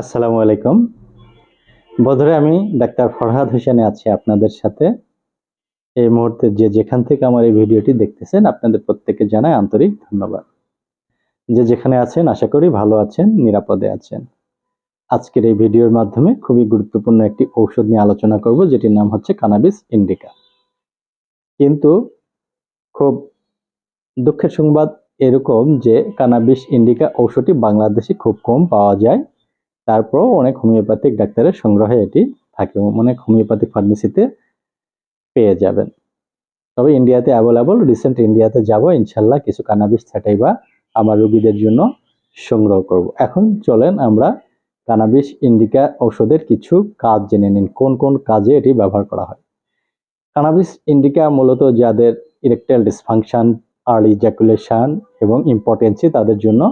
আসসালামু আলাইকুম। বন্ধুরা, আমি ডাক্তার ফরহাদ হোসেনে আছি আপনাদের সাথে। এই মুহূর্তে যে যেখান থেকে আমার এই ভিডিওটি দেখতেছেন, আপনাদের প্রত্যেকে জানাই আন্তরিক ধন্যবাদ। যে যেখানে আছেন, আশা করি ভালো আছেন, নিরাপদে আছেন। আজকের এই ভিডিওর মাধ্যমে খুবই গুরুত্বপূর্ণ একটি ঔষধ নিয়ে আলোচনা করব, যেটির নাম হচ্ছে কানাবিস ইন্ডিকা কিন্তু খুব দুঃখের সংবাদ এরকম যে কানাবিস ইন্ডিকা ঔষধটি বাংলাদেশে খুব কম পাওয়া যায়। তারপরও অনেক হোমিওপ্যাথিক ডাক্তারের সংগ্রহে এটি থাকে অনেক হোমিওপ্যাথিক ফার্মেসিতে পেয়ে যাবেন। তবে ইন্ডিয়াতে অ্যাভেলেবল রিসেন্ট ইন্ডিয়াতে যাব, ইনশাল্লাহ কিছু কানাবিস ছাটাই বা আমার রুগীদের জন্য সংগ্রহ করব। এখন চলেন আমরা কানাবিস ইন্ডিকা ঔষধের কিছু কাজ জেনে নিন, কোন কোন কাজে এটি ব্যবহার করা হয়। কানাবিস ইন্ডিকা মূলত যাদের ইরেকটাইল ডিসফাংশন আর্লি জ্যাকুলেশন এবং ইম্পর্টেন্সি তাদের জন্য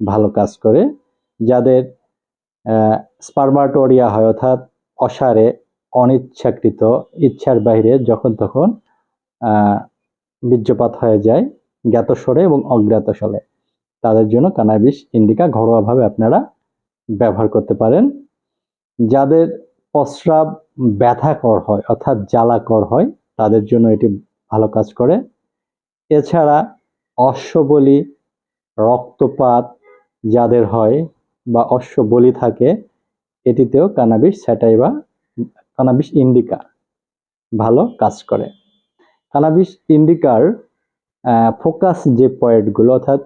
ভালো কাজ করে। যাদের স্পারমাটোরিয়া হয় অর্থাৎ অসারে অনিচ্ছাকৃত ইচ্ছার বাইরে যখন তখন বীর্যপাত হয়ে যায় জ্ঞাতস্বরে এবং অজ্ঞাত স্বরে তাদের জন্য কানাবিস ইন্ডিকা ঘরোয়াভাবে আপনারা ব্যবহার করতে পারেন। যাদের প্রস্রাব ব্যথাকর হয় অর্থাৎ জ্বালাকর হয়, তাদের জন্য এটি ভালো কাজ করে। এছাড়া অশ্ববলি রক্তপাত যাদের হয় বা অশ্ব বলি থাকে, এটিতেও কানাবিস স্যাটাইবা কানাবিস ইন্ডিকা ভালো কাজ করে। কানাবিস ইন্ডিকার ফোকাস যে পয়েন্টগুলো অর্থাৎ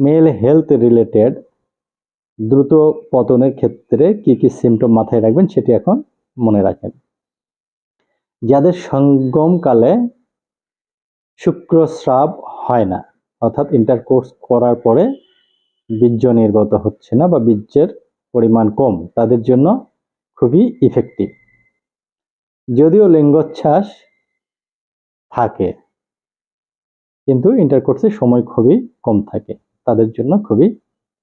মেল হেলথ রিলেটেড দ্রুত পতনের ক্ষেত্রে কি কি সিমটম মাথায় রাখবেন সেটি এখন মনে রাখেন। যাদের সঙ্গমকালে শুক্রস্রাব হয় না, অর্থাৎ ইন্টারকোর্স করার পরে বীর্য নির্গত হচ্ছে না বা বীর্যের পরিমাণ কম, তাদের জন্য খুবই ইফেক্টিভ যদিও লিঙ্গোচ্ছ্বাস থাকে, কিন্তু ইন্টারকোর্সের সময় খুবই কম থাকে, তাদের জন্য খুবই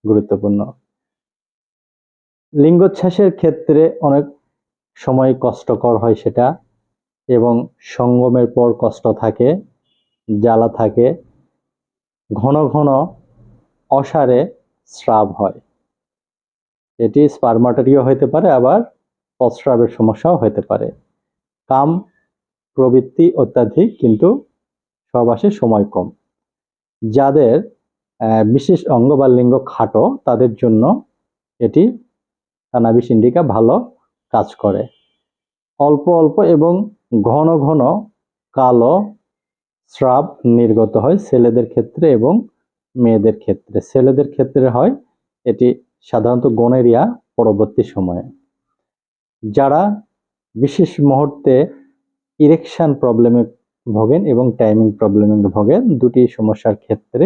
গুরুত্বপূর্ণ। লিঙ্গোচ্ছ্বাসের ক্ষেত্রে অনেক সময় কষ্টকর হয় সেটা, এবং সঙ্গমের পর কষ্ট থাকে, জ্বালা থাকে, ঘন ঘন অসারে স্রাব হয়। এটি স্পারমাটারিও হতে পারে, আবার প্রস্রাবের সমস্যাও হতে পারে। কাম প্রবৃত্তি অত্যাধিক, কিন্তু সবাসে সময় কম। যাদের বিশেষ অঙ্গ বা লিঙ্গ খাটো, তাদের জন্য এটি কানাবিস ইন্ডিকা ভালো কাজ করে। অল্প অল্প এবং ঘন ঘন কালো স্রাব নির্গত হয় ছেলেদের ক্ষেত্রে এবং মেয়েদের ক্ষেত্রে, ছেলেদের ক্ষেত্রে হয়, এটি সাধারণত গনেরিয়া পরবর্তী সময়ে। যারা বিশেষ মুহূর্তে ইরেকশন প্রবলেমে ভোগেন এবং টাইমিং প্রবলেমে ভোগেন, দুটি সমস্যার ক্ষেত্রে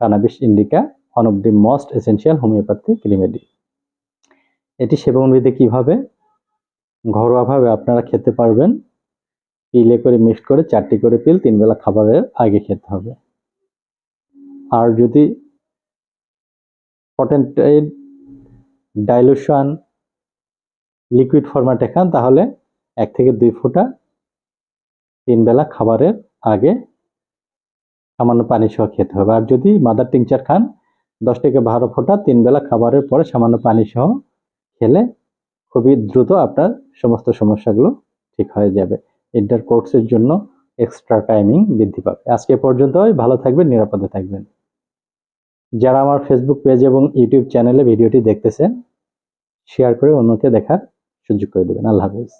cannabis indica one of the most essential homeopathic remedy এটি সেবনবিধি কীভাবে? ঘরোয়াভাবে আপনারা খেতে পারবেন। পিলে করে মিক্সড করে, চারটি করে পিল তিন বেলা খাবারের আগে খেতে হবে। আর যদি পটেন্টাইড ডাইলুশন লিকুইড ফরম্যাটে খান, তাহলে এক থেকে দুই ফোঁটা তিন বেলা খাবারের আগে সামান্য পানি সহ খেতে হবে। আর যদি মাদার টিংচার খান, দশ থেকে বারো ফোঁটা তিন বেলা খাবারের পরে সামান্য পানি সহ খেলে খুবই দ্রুত আপনার সমস্ত সমস্যাগুলো ঠিক হয়ে যাবে। ইন্টার কোর্সের জন্য এক্সট্রা টাইমিং বৃদ্ধি পাবে। আজকে পর্যন্তই। ভালো থাকবেন, নিরাপদে থাকবেন। যারা আমার ফেসবুক পেজ এবং ইউটিউব চ্যানেলে ভিডিওটি দেখতেছেন শেয়ার করে অন্যকে দেখার সুযোগ করে দেবেন। আল্লাহ হাফিজ।